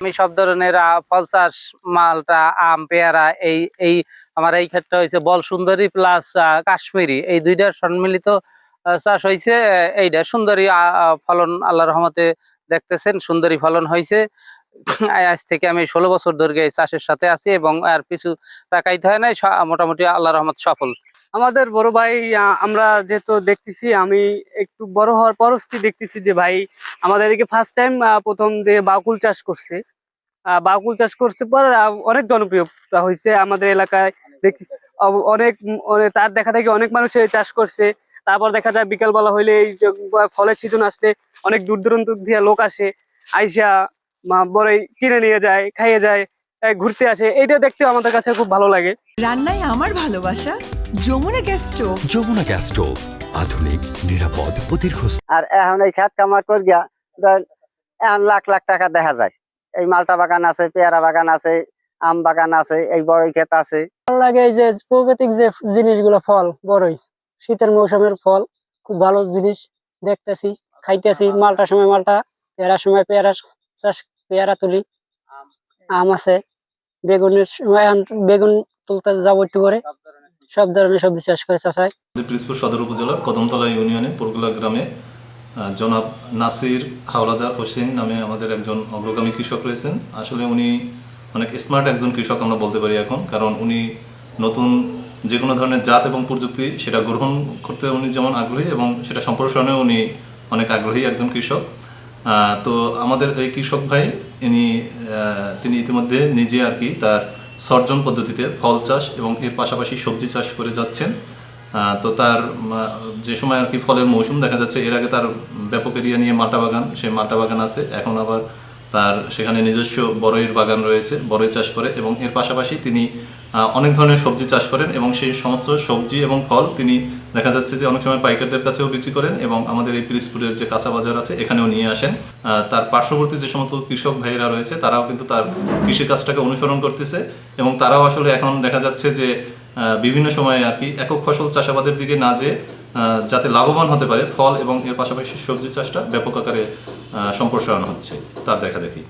আমি সব ধরনের ফল চাষ, মালটা, আম, পেয়ারা, এই এই আমার এই ক্ষেত্রে হয়েছে বল সুন্দরী প্লাস কাশ্মীরি। এই দুইটার সম্মিলিত চাষ হয়েছে এইটা সুন্দরী ফলন আল্লাহ রহমতে দেখতেছেন, সুন্দরী ফলন হয়েছে আজ থেকে আমি ষোলো বছর ধরে এই চাষের সাথে আছি এবং আর কিছু তাকাইতে হয় নাই মোটামুটি আল্লাহ রহমত সফল। আমাদের বড় ভাই আমরা যেহেতু দেখতেছি, আমি একটু বড় হওয়ার পরস্তি দেখতেছি যে ভাই, আমাদের এদিকে ফার্স্ট টাইম প্রথম যে বাকুল চাষ করছে। বাকুল চাষ করছে পর অনেক জনপ্রিয়তা হয়েছে আমাদের এলাকায়। দেখি অনেক তার দেখা দেখি অনেক মানুষ চাষ করছে। তারপর দেখা যায় বিকালবেলা হইলে এই ফলের সিজন আসলে অনেক দূর দূরান্ত দিয়ে লোক আসে, আইসা, মা, বড়ই কিনে নিয়ে যায়, খাইয়ে যায় ঘুরতে আসে। এইটা দেখতে আমাদের কাছে খুব ভালো লাগে। রান্নায় আমার ভালোবাসা? Jamuna gas stove. Jamuna gas stove আধুনিক নিরাপদ ও দীর্ঘস্থায়ী। আর এখন এই খেত কামার কর গিয়া ধর এখন লাখ লাখ টাকা দেখা যায়। এই মালটা বাগান আছে পেয়ারা বাগান আছে আম বাগান আছে এই বড় ক্ষেত আছে। ভালো লাগে এই যে প্রাকৃতিক যে জিনিসগুলো ফল বড়ই। শীতের মৌসুমের ফল খুব ভালো জিনিস। দেখতেছি খাইতেছি মালটার সময় মালটা পেয়ারার সময় পেয়ারা চাষ পেয়ারা তুলি। আম আছে। বেগুনের সময় এখন বেগুন তুলতে যাব একটু করে সব ধরনের সবজি চাষ করে চাষায় আমাদের পিরিজপুর সদর উপজেলার কদমতলা ইউনিয়নে পুরগুলা গ্রামে জনাব নাসির হাওলাদার হোসেন নামে আমাদের একজন অগ্রগামী কৃষক রয়েছেন। আসলে উনি অনেক স্মার্ট একজন কৃষক আমরা বলতে পারি এখন, কারণ উনি নতুন যে কোনো ধরনের জাত এবং প্রযুক্তি সেটা গ্রহণ করতে উনি যেমন আগ্রহী এবং সেটা সম্প্রসারণেও উনি অনেক আগ্রহী একজন কৃষক। তো আমাদের এই কৃষক ভাই, ইনি তিনি ইতিমধ্যে নিজে আর কি তার সর্জন পদ্ধতিতে ফল চাষ এবং এর পাশাপাশি সবজি চাষ করে যাচ্ছেন। তো তার যে সময় আর কি ফলের মৌসুম দেখা যাচ্ছে, এর আগে তার ব্যাপক এরিয়া নিয়ে মাটা বাগান, সে মাটা বাগান আছে। এখন আবার তার সেখানে নিজস্ব বড়ইয়ের বাগান রয়েছে, বড়ই চাষ করে এবং এর পাশাপাশি তিনি অনেক ধরনের সবজি চাষ করেন এবং সেই সমস্ত সবজি এবং ফল তিনি দেখা যাচ্ছে যে অনেক সময় পাইকারদের কাছেও বিক্রি করেন এবং আমাদের এই পিরিসপুরের যে কাঁচা বাজার আছে এখানেও নিয়ে আসেন। তার পার্শ্ববর্তী যে সমস্ত কৃষক ভাইয়েরা রয়েছে তারাও কিন্তু তার কৃষি কাজটাকে অনুসরণ করতেছে এবং তারাও আসলে এখন দেখা যাচ্ছে যে বিভিন্ন সময়ে আর কি একক ফসল চাষাবাদের দিকে না যে যাতে লাভবান হতে পারে ফল এবং এর পাশাপাশি সবজি চাষটা ব্যাপক আকারে সম্প্রসারণ হচ্ছে। তার দেখা দেখি।